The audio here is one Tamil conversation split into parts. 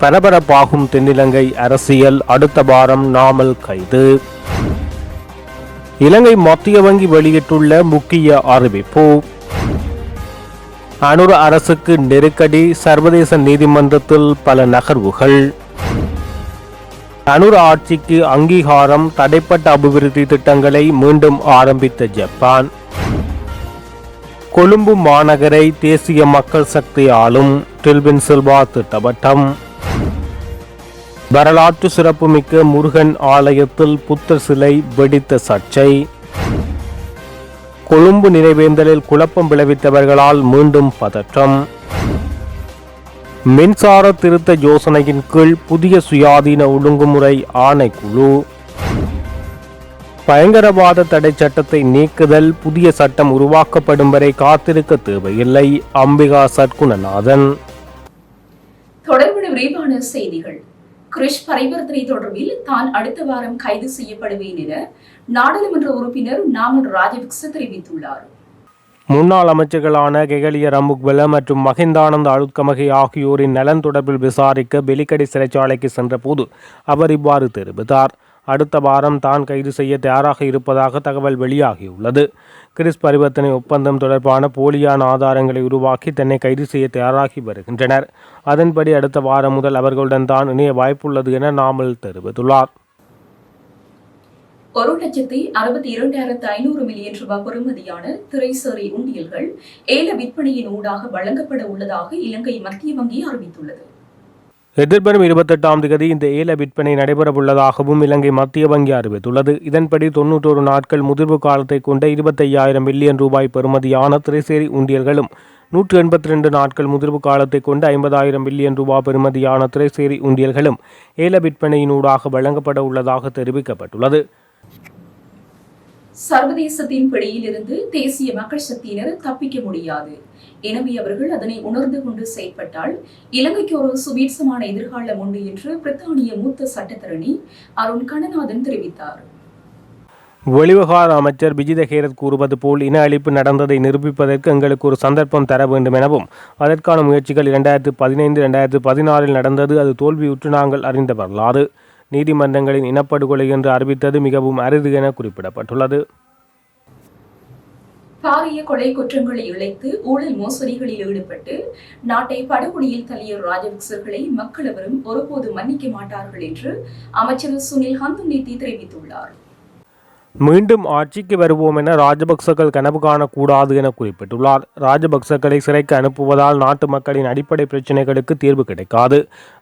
பரபரப்பாகும் தென்னிலங்கை அரசியல் அடுத்த வாரம் நாமல் கைது. இலங்கை மத்திய வங்கி வெளியிட்டுள்ள முக்கிய அறிவிப்பு. அனுர அரசுக்கு நெருக்கடி சர்வதேச நீதிமன்றத்தில் பல நகர்வுகள். அனுர ஆட்சிக்கு அங்கீகாரம் தடைப்பட்ட அபிவிருத்தி திட்டங்களை மீண்டும் ஆரம்பித்த ஜப்பான். கொழும்பு மாநகரை தேசிய மக்கள் சக்தி ஆளும் டில்பின் சில்வா திட்டவட்டம். வரலாற்று சிறப்புமிக்க முருகன் ஆலயத்தில் புத்தர் சிலை வெடித்த சர்ச்சை. கொழும்பு நினைவேந்தலில் குழப்பம் விளைவித்தவர்களால் மீண்டும் பதற்றம். மின்சார திருத்த யோசனையின் கீழ் புதிய சுயாதீன ஒழுங்குமுறை ஆணைக்குழு. பயங்கரவாத தடை சட்டத்தை நீக்குதல் புதிய சட்டம் உருவாக்கப்படும் வரை காத்திருக்க தேவையில்லை. அம்பிகா சத்குணநாதன் தொடர்புடைய விரிவான செய்திகள். கிரிஷ் பரிவர்த்தனை தொடர்பில் தான் அடுத்த வாரம் கைது செய்யப்படுவேன் என நாடாளுமன்ற உறுப்பினர் நாமல் ராஜபக்ச தெரிவித்துள்ளார். முன்னாள் அமைச்சர்களான கெகலிய ரம்புக்வெல மற்றும் மகிந்தானந்த அழுத்கமகி ஆகியோரின் நலன் தொடர்பில் விசாரிக்க பெலிக்கடி சிறைச்சாலைக்கு சென்றபோது அவர் இவ்வாறு தெரிவித்தார். அடுத்த வாரம் தான் கைது செய்ய தயாராக இருப்பதாக தகவல் வெளியாகியுள்ளது. கிறிஸ் பரிவர்த்தனை ஒப்பந்தம் தொடர்பான போலியான ஆதாரங்களை உருவாக்கி தன்னை கைது செய்ய தயாராகி வருகின்றனர். அதன்படி அடுத்த வாரம் முதல் அவர்களுடன் தான் இணைய வாய்ப்புள்ளது என நாமல் தெரிவித்துள்ளார். ஒரு லட்சத்தி அறுபத்தி இரண்டாயிரத்து ஐநூறு மில்லியன் ரூபாய் பெறுமதியான திரைசேரி உண்டியல்கள் ஏல விற்பனையின் ஊடாக வழங்கப்பட உள்ளதாக இலங்கை மத்திய வங்கி அறிவித்துள்ளது. எதிர்வரும் இருபத்தெட்டாம் தேதி இந்த ஏல விற்பனை நடைபெறவுள்ளதாகவும் இலங்கை மத்திய வங்கி அறிவித்துள்ளது. இதன்படி தொன்னூற்றோரு நாட்கள் முதிர்வு காலத்தை கொண்ட இருபத்தையாயிரம் மில்லியன் ரூபாய் பெறுமதியான திரைசேரி உண்டியல்களும் நூற்று எண்பத்தி ரெண்டு நாட்கள் முதிர்வு காலத்தை கொண்ட ஐம்பதாயிரம் மில்லியன் ரூபாய் பெறுமதியான திரைசேரி உண்டியல்களும் ஏல விற்பனையினூடாக வழங்கப்பட உள்ளதாக தெரிவிக்கப்பட்டுள்ளது. சர்வதேசத்தின் பிடியிலிருந்து தேசிய மக்கள் சக்தியினர் தப்பிக்க முடியாது. எனவே அவர்கள் அதனை உணர்ந்து கொண்டு செயற்பட்டால் இலங்கைக்கு ஒரு சுபீட்சமான எதிர்காலம் உண்டு என்று பிரித்தானிய மூத்த சட்டத்தரணி அருண் கணநாதன் தெரிவித்தார். வெளிவகார அமைச்சர் விஜித ஹேரத் கூறுவது போல் இன அழிப்பு நடந்ததை நிரூபிப்பதற்கு எங்களுக்கு ஒரு சந்தர்ப்பம் தர வேண்டும் எனவும் அதற்கான முயற்சிகள் இரண்டாயிரத்து பதினைந்து இரண்டாயிரத்து பதினாறில் நடந்தது அது தோல்வியுற்று நாங்கள் அறிந்த வரலாறு. நீதிமன்றங்களின் இனப்படுகொலை என்று அறிவித்தது மிகவும் அரிது என குறிப்பிடப்பட்டுள்ளது. பாரிய கொலை குற்றங்களை இழைத்து ஊழல் மோசடிகளில் ஈடுபட்டு நாட்டை படுகொலியில் தள்ளிய ராஜபக்சர்களை மக்களவரும் ஒருபோது மன்னிக்க மாட்டார்கள் என்று அமைச்சர் சுனில் ஹந்துநீத்தி தெரிவித்துள்ளார். மீண்டும் ஆட்சிக்கு வருவோம் என ராஜபக்சக்கள் கனவு காணக்கூடாது என குறிப்பிட்டுள்ளார். ராஜபக்சக்களை சிறைக்கு அனுப்புவதால் நாட்டு மக்களின் அடிப்படை பிரச்சினைகளுக்கு தீர்வு கிடைக்காது.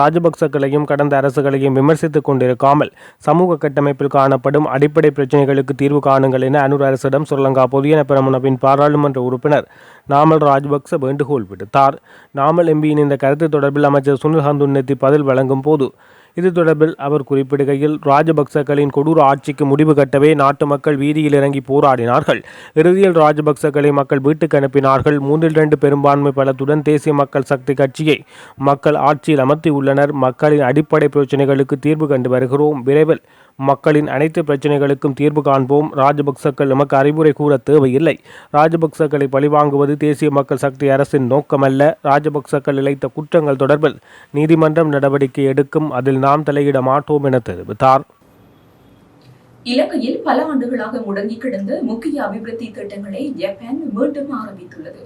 ராஜபக்சக்களையும் கடந்த அரசுகளையும் விமர்சித்துக் கொண்டிருக்காமல் சமூக கட்டமைப்பில் காணப்படும் அடிப்படை பிரச்சினைகளுக்கு தீர்வு காணுங்கள் என அனுர் அரசிடம் ஸ்ரீலங்கா பொதுஜன பெரமுனவின் பாராளுமன்ற உறுப்பினர் நாமல் ராஜபக்ச வேண்டுகோள் விடுத்தார். நாமல் எம்பியின் இந்த கருத்து தொடர்பில் அமைச்சர் சுனில் ஹந்துன்னெத்தி பதில் வழங்கும் போது இது தொடர்பில் அவர் குறிப்பிடுகையில் ராஜபக்சக்களின் கொடூர ஆட்சிக்கு முடிவு கட்டவே நாட்டு மக்கள் வீதியில் இறங்கி போராடினார்கள். இறுதியில் ராஜபக்சக்களை மக்கள் வீட்டுக்கு அனுப்பினார்கள். மூன்றில் இரண்டு பெரும்பான்மை பலத்துடன் தேசிய மக்கள் சக்தி கட்சியை மக்கள் ஆட்சியில் அமர்த்தியுள்ளனர் மக்களின் அடிப்படை பிரச்சினைகளுக்கு தீர்வு கண்டு வருகிறோம். விரைவில் மக்களின் அனைத்து பிரச்சனைகளுக்கும் தீர்வு காண்போம். ராஜபக்சக்கள் நமக்கு அறிவுரை கூற தேவையில்லை. ராஜபக்சக்களை பழிவாங்குவது தேசிய மக்கள் சக்தி அரசின் நோக்கமல்ல. ராஜபக்சக்கள் இழைத்த குற்றங்கள் தொடர்பில் நீதிமன்றம் நடவடிக்கை எடுக்கும். அதில் நாம் தலையிட மாட்டோம் என தெரிவித்தார். இலங்கையில் பல ஆண்டுகளாக முடங்கி கிடந்த முக்கிய அபிவிருத்தி திட்டங்களை ஜப்பான் மீண்டும் ஆரம்பித்துள்ளது.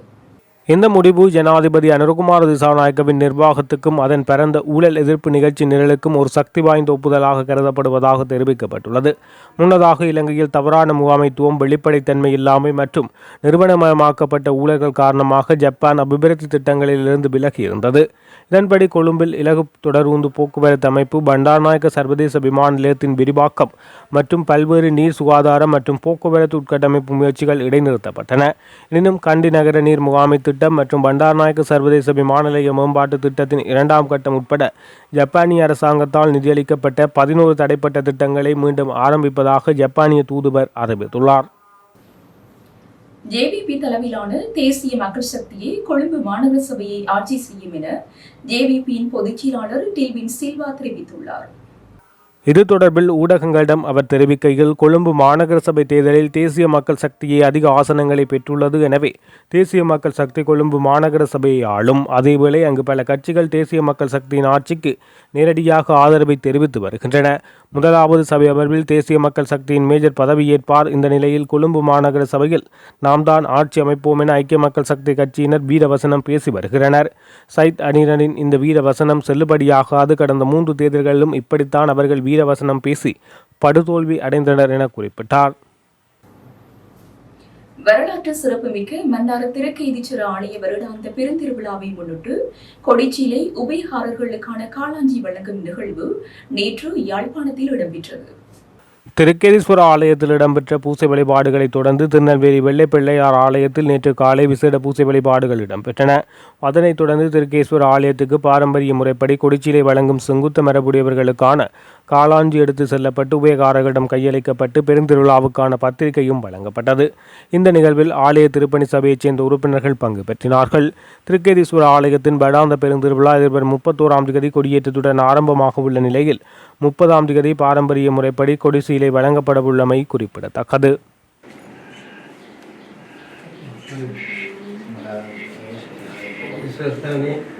இந்த முடிவு ஜனாதிபதி அனுரகுமார திசாநாயக்கவின் நிர்வாகத்துக்கும் அதன் பிறந்த ஊழல் எதிர்ப்பு நிகழ்ச்சி நிரலுக்கும் ஒரு சக்தி வாய்ந்த ஒப்புதலாக கருதப்படுவதாக தெரிவிக்கப்பட்டுள்ளது. முன்னதாக இலங்கையில் தவறான முகாமைத்துவம் வெளிப்படைத்தன்மை இல்லாமை மற்றும் நிறுவனமயமாக்கப்பட்ட ஊழல்கள் காரணமாக ஜப்பான் அபிவிருத்தி திட்டங்களிலிருந்து விலகி இருந்தது இதன்படி கொழும்பில் இலகு தொடர்ந்து போக்குவரத்து அமைப்பு பண்டார்நாயக்க சர்வதேச விமான நிலையத்தின் விரிவாக்கம் மற்றும் பல்வேறு நீர் சுகாதாரம் மற்றும் போக்குவரத்து உட்கட்டமைப்பு முயற்சிகள் இடைநிறுத்தப்பட்டன. எனினும் கண்டி நகர நீர் முகாமை திட்டம் திட்டம் மற்றும் பண்டார்நாயக்க சர்வதேச விமான நிலைய மேம்பாட்டு திட்டத்தின் இரண்டாம் கட்டம் உட்பட ஜப்பானிய அரசாங்கத்தால் நிதியளிக்கப்பட்ட பதினோரு தடைப்பட்ட திட்டங்களை மீண்டும் ஆரம்பிப்பதாக ஜப்பானிய தூதுவர் அறிவித்துள்ளார். ஜேவிபி தலைமையிலான தேசிய மக்கள் சக்தியை கொழும்பு மாநகர சபையை ஆட்சி செய்யும் என ஜேவிபியின் பொதுச் செயலாளர் டில்வின் சில்வா தெரிவித்துள்ளார். இது தொடர்பில் ஊடகங்களிடம் அவர் தெரிவிக்கையில் கொழும்பு மாநகர சபை தேர்தலில் தேசிய மக்கள் சக்தியை அதிக ஆசனங்களை பெற்றுள்ளது எனவே தேசிய மக்கள் சக்தி கொழும்பு மாநகர சபையை ஆளும். அதேவேளை அங்கு பல கட்சிகள் தேசிய மக்கள் சக்தியின் ஆட்சிக்கு நேரடியாக ஆதரவை தெரிவித்து வருகின்றன. முதலாவது சபை அமர்வில் தேசிய மக்கள் சக்தியின் மேஜர் பதவியேற்பார் இந்த நிலையில் கொழும்பு மாநகர சபையில் நாம் தான் ஆட்சி அமைப்போம் என ஐக்கிய மக்கள் சக்தி கட்சியினர் வீரவசனம் பேசி வருகிறனர். சைத் அனிரனின் இந்த வீரவசனம் செல்லுபடியாகாது. கடந்த மூன்று தேர்தல்களிலும் இப்படித்தான் அவர்கள் வீரவசனம் பேசி படுதோல்வி அடைந்தனர் என குறிப்பிட்டார். வரலாற்று சிறப்புமிக்க மன்னார் திருக்கைதீச்சர ஆலய வருடாந்த பெருந்திருவிழாவை முன்னிட்டு கொடிச்சிலை உபயகாரர்களுக்கான காளாஞ்சி வழங்கும் நிகழ்வு நேற்று யாழ்ப்பாணத்தில் இடம்பெற்றது. திருக்கேதீஸ்வர ஆலயத்தில் இடம்பெற்ற பூசை வழிபாடுகளை தொடர்ந்து திருநெல்வேலி வெள்ளைப்பிள்ளையார் ஆலயத்தில் நேற்று காலை விசேட பூசை வழிபாடுகள் இடம்பெற்றன. அதனைத் தொடர்ந்து திருக்கேஸ்வர ஆலயத்துக்கு பாரம்பரிய முறைப்படி கொடிச்சிலை வழங்கும் செங்குத்த மரபுடையவர்களுக்கான காளாஞ்சி எடுத்து செல்லப்பட்டு உபயகாரர்களிடம் கையளிக்கப்பட்டு பெருந்திருவிழாவுக்கான பத்திரிகையும் வழங்கப்பட்டது இந்த நிகழ்வில் ஆலய திருப்பணி சபையைச் சேர்ந்த உறுப்பினர்கள் பங்கு பெற்றினார்கள் திருக்கேதீஸ்வர ஆலயத்தின் படாந்த பெருந்திருவிழா எதிர்வரும் முப்பத்தோராம் தேதி கொடியேற்றத்துடன் ஆரம்பமாக உள்ள நிலையில் முப்பதாம் தேதி பாரம்பரிய முறைப்படி கொடிசீலை வழங்கப்படவுள்ளமை குறிப்பிடத்தக்கது Thank you.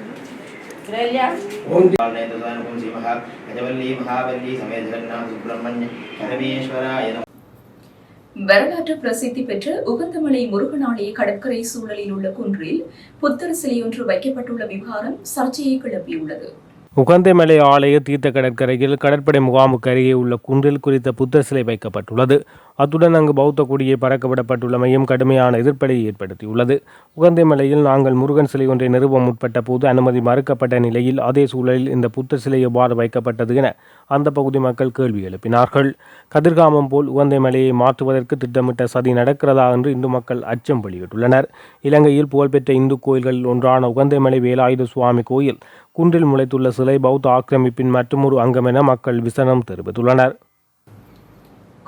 வரலாற்று பிரசித்தி பெற்ற உகந்தமலை முருகன் ஆலய கடற்கரை சூழலில் உள்ள குன்றில் புத்தர் சிலையொன்று வைக்கப்பட்டுள்ள விவகாரம் சர்ச்சையை கிளப்பியுள்ளது. உகந்தைமலை ஆலய தீர்த்த கடற்கரையில் கடற்படை முகாமுக்கு அருகே உள்ள குன்றில் குறித்த புத்தர் சிலை வைக்கப்பட்டுள்ளது. அத்துடன் அங்கு பௌத்த கொடியை பறக்கவிடப்பட்டுள்ளமையும் கடுமையான எதிர்ப்பை ஏற்படுத்தியுள்ளது. உகந்தைமலையில் நாங்கள் முருகன் சிலை ஒன்றை நிறுவ முற்பட்ட போது அனுமதி மறுக்கப்பட்ட நிலையில் அதே சூழலில் இந்த புத்தர் சிலை எவ்வாறு வைக்கப்பட்டது என அந்த பகுதி மக்கள் கேள்வி எழுப்பினார்கள். கதிர்காமம் போல் உகந்தைமலையை மாற்றுவதற்கு திட்டமிட்ட சதி நடக்கிறதா என்று இந்து மக்கள் அச்சம் வெளியிட்டுள்ளனர். இலங்கையில் புகழ்பெற்ற இந்து கோயில்களில் ஒன்றான உகந்தைமலை வேலாயுத சுவாமி கோயில் குன்றில் முளைத்துள்ள சிலை பௌத்த ஆக்கிரமிப்பின் மற்றொரு அங்கம் என மக்கள் விசனம் தெரிவித்துள்ளனர்.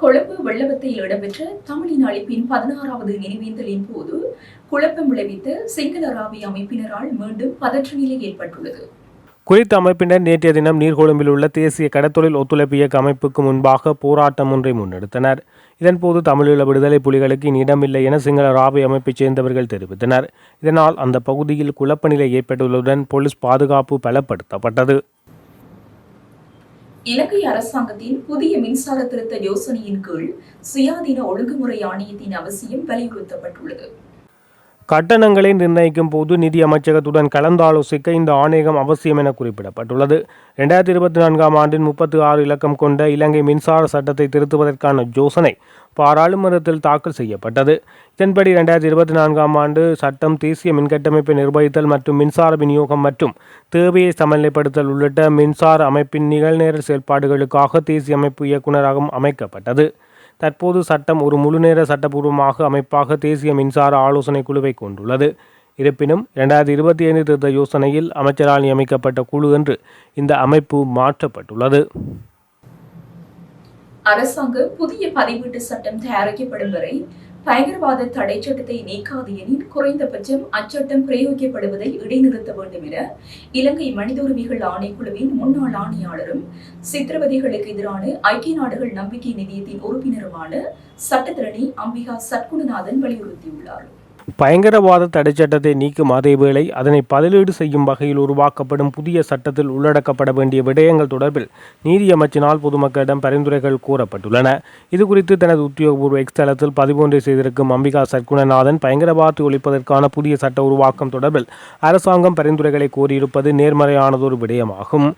கொழும்பு வெள்ளவத்தையில் இடம்பெற்ற தமிழின் அழிப்பின் பதினாறாவது நினைவேந்தலின் போது குழப்பம் விளைவித்த சிங்கள ராவி அமைப்பினரால் மீண்டும் பதற்ற நிலை ஏற்பட்டுள்ளது. குறித்த அமைப்பினர் நேற்றைய தினம் நீர்கொழும்பில் உள்ள தேசிய கடத்தொழில் ஒத்துழைப்பு இயக்க அமைப்புக்கு முன்பாக போராட்டம் ஒன்றை முன்னெடுத்தனர். இதன்போது தமிழீழ விடுதலை புலிகளுக்கு இனி இடமில்லை என சிங்கள ராபை அமைப்பைச் சேர்ந்தவர்கள் தெரிவித்தனர். இதனால் அந்த பகுதியில் குழப்பநிலை ஏற்பட்டுள்ளதுடன் போலீஸ் பாதுகாப்பு பலப்படுத்தப்பட்டது. இலங்கை அரசாங்கத்தின் புதிய மின்சார திருத்த யோசனையின் கீழ் சுயாதீன ஒழுங்குமுறை ஆணையத்தின் அவசியம் வலியுறுத்தப்பட்டுள்ளது. கட்டணங்களை நிர்ணயிக்கும் போது நிதி அமைச்சகத்துடன் கலந்தாலோசிக்க இந்த ஆணையகம் அவசியம் என குறிப்பிடப்பட்டுள்ளது. ரெண்டாயிரத்தி இருபத்தி நான்காம் ஆண்டின் முப்பத்தி ஆறு இலக்கம் கொண்ட இலங்கை மின்சார சட்டத்தை திருத்துவதற்கான யோசனை பாராளுமன்றத்தில் தாக்கல் செய்யப்பட்டது. இதன்படி ரெண்டாயிரத்தி இருபத்தி நான்காம் ஆண்டு சட்டம் தேசிய மின்கட்டமைப்பை நிர்வகித்தல் மற்றும் மின்சார விநியோகம் மற்றும் தேவையை சமநிலைப்படுத்தல் உள்ளிட்ட மின்சார அமைப்பின் நிகழ்நேர செயல்பாடுகளுக்காக தேசிய அமைப்பு இயக்குநராகவும் அமைக்கப்பட்டது. தற்போது சட்டம் ஒரு முழுநேர சட்டபூர்வமாக அமைப்பாக தேசிய மின்சார ஆலோசனை குழுவை கொண்டுள்ளது. இருப்பினும் இரண்டாயிரத்தி இருபத்தி ஐந்து திருத்த யோசனையில் அமைச்சரால் நியமிக்கப்பட்ட குழு என்று இந்த அமைப்பு மாற்றப்பட்டுள்ளது. அரசாங்கம் புதிய பதிவீட்டு சட்டம் தயாரிக்கப்படும் வரை பயங்கரவாத தடை சட்டத்தை நீக்காது எனில் குறைந்தபட்சம் அச்சட்டம் பிரயோகிக்கப்படுவதை இடைநிறுத்த வேண்டும் என இலங்கை மனித உரிமைகள் ஆணைக்குழுவின் முன்னாள் ஆணையாளரும் சித்திரவதைகளுக்கு எதிரான ஐக்கிய நாடுகள் நம்பிக்கை நிதியத்தின் உறுப்பினருமான சட்டத்திரணி அம்பிகா சத்குணநாதன் வலியுறுத்தியுள்ளார். பயங்கரவாத தடைச்சட்டத்தை நீக்கும் அதேவேளை அதனை பதிலீடு செய்யும் வகையில் உருவாக்கப்படும் புதிய சட்டத்தில் உள்ளடக்கப்பட வேண்டிய விடயங்கள் தொடர்பில் நீதியமைச்சினால் பொதுமக்களிடம் பரிந்துரைகள் கூறப்பட்டுள்ளன. இதுகுறித்து தனது உத்தியோகபூர்வ எக்ஸ் தளத்தில் பதிவொன்றை செய்திருக்கும் அம்பிகா சர்க்குணநாதன் பயங்கரவாதத்தை ஒழிப்பதற்கான புதிய சட்ட உருவாக்கம் தொடர்பில் அரசாங்கம் பரிந்துரைகளை கோரியிருப்பது நேர்மறையானதொரு விடயமாகும்.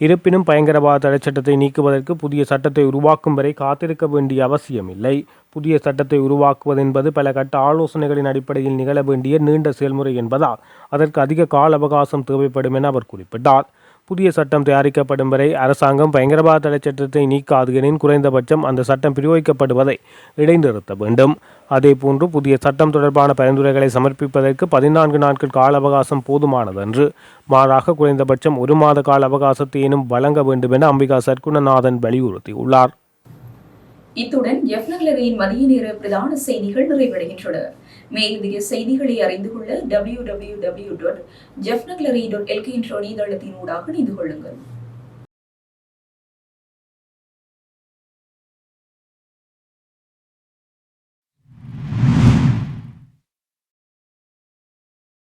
இருப்பினும் பயங்கரவாத தடைச்சட்டத்தை நீக்குவதற்கு புதிய சட்டத்தை உருவாக்கும் வரை காத்திருக்க வேண்டிய அவசியமில்லை. புதிய சட்டத்தை உருவாக்குவது என்பது பல கட்ட ஆலோசனைகளின் அடிப்படையில் நிகழ வேண்டிய நீண்ட செயல்முறை என்பதால் அதற்கு அதிக கால அவகாசம் தேவைப்படும் என அவர் குறிப்பிட்டார். புதிய சட்டம் தயாரிக்கப்படும் வரை அரசாங்கம் பயங்கரவாத தடை சட்டத்தை நீக்காது எனின் குறைந்தபட்சம் அந்த சட்டம் பிரயோகிக்கப்படுவதை இடைநிறுத்த வேண்டும். அதேபோன்று புதிய சட்டம் தொடர்பான பரிந்துரைகளை சமர்ப்பிப்பதற்கு பதினான்கு நாட்கள் கால அவகாசம் போதுமானதன்று. மாறாக குறைந்தபட்சம் ஒரு மாத கால அவகாசத்தையேனும் வழங்க வேண்டும் என அம்பிகா சர்க்குணநாதன் வலியுறுத்தியுள்ளார். இத்துடன் எஃப்னgleriன் மதிய நேர பிரதான செய்திகள் நிறைவடைகின்றன. மேலதிக செய்திகளை அறிந்து கொள்ள டபிள்யூ டபிள்யூ டபிள்யூ டாட் ஜெஃப்னக்லரி டாட் எல்கே என்ற இணையதளத்தின் ஊடாக இணைந்து கொள்ளுங்கள்.